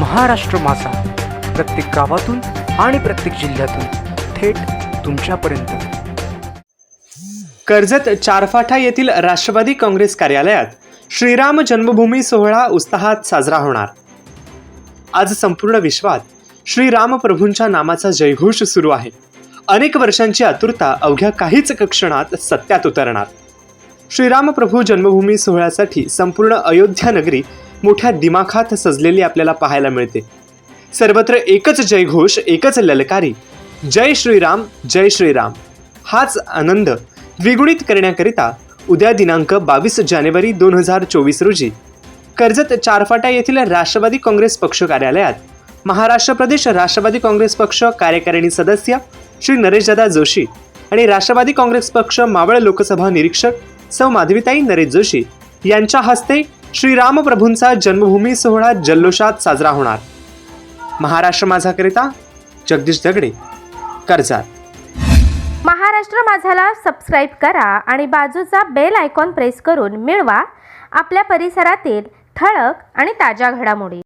महाराष्ट्र मासा प्रत्येक गावातून आणि प्रत्येक जिल्ह्यातून थेट तुमच्यापर्यंत. कर्जत चारफाटा येथील राष्ट्रवादी काँग्रेस कार्यालयात श्रीराम जन्मभूमी सोहळा उत्साहात साजरा होणार. आज संपूर्ण विश्वात श्रीराम प्रभूंच्या नामाचा जयघोष सुरू आहे. अनेक वर्षांची आतुरता अवघ्या काहीच क्षणात सत्यात उतरणार. श्रीराम प्रभू जन्मभूमी सोहळ्यासाठी संपूर्ण अयोध्या नगरी मोठ्या दिमाखात सजलेली आपल्याला पाहायला मिळते. सर्वत्र एकच जयघोष एकच ललकारी. जय श्रीराम जय श्रीराम. हाच आनंद द्विगुणित करण्याकरिता उद्या दिनांक बावीस जानेवारी दोन हजार चोवीस रोजी कर्जत चारफाटा येथील राष्ट्रवादी काँग्रेस पक्ष कार्यालयात महाराष्ट्र प्रदेश राष्ट्रवादी काँग्रेस पक्ष कार्यकारिणी सदस्य श्री नरेशदादा जोशी आणि राष्ट्रवादी काँग्रेस पक्ष मावळ लोकसभा निरीक्षक सौ माधवीताई नरेश जोशी यांच्या हस्ते श्रीराम प्रभूंचा जन्मभूमी सोहळा जल्लोषात साजरा होणार. महाराष्ट्र माझाकरिता जगदीश दगडे कर्जात. महाराष्ट्र माझाला सबस्क्राईब करा आणि बाजूचा बेल आयकॉन प्रेस करून मिळवा आपल्या परिसरातील ठळक आणि ताज्या घडामोडी.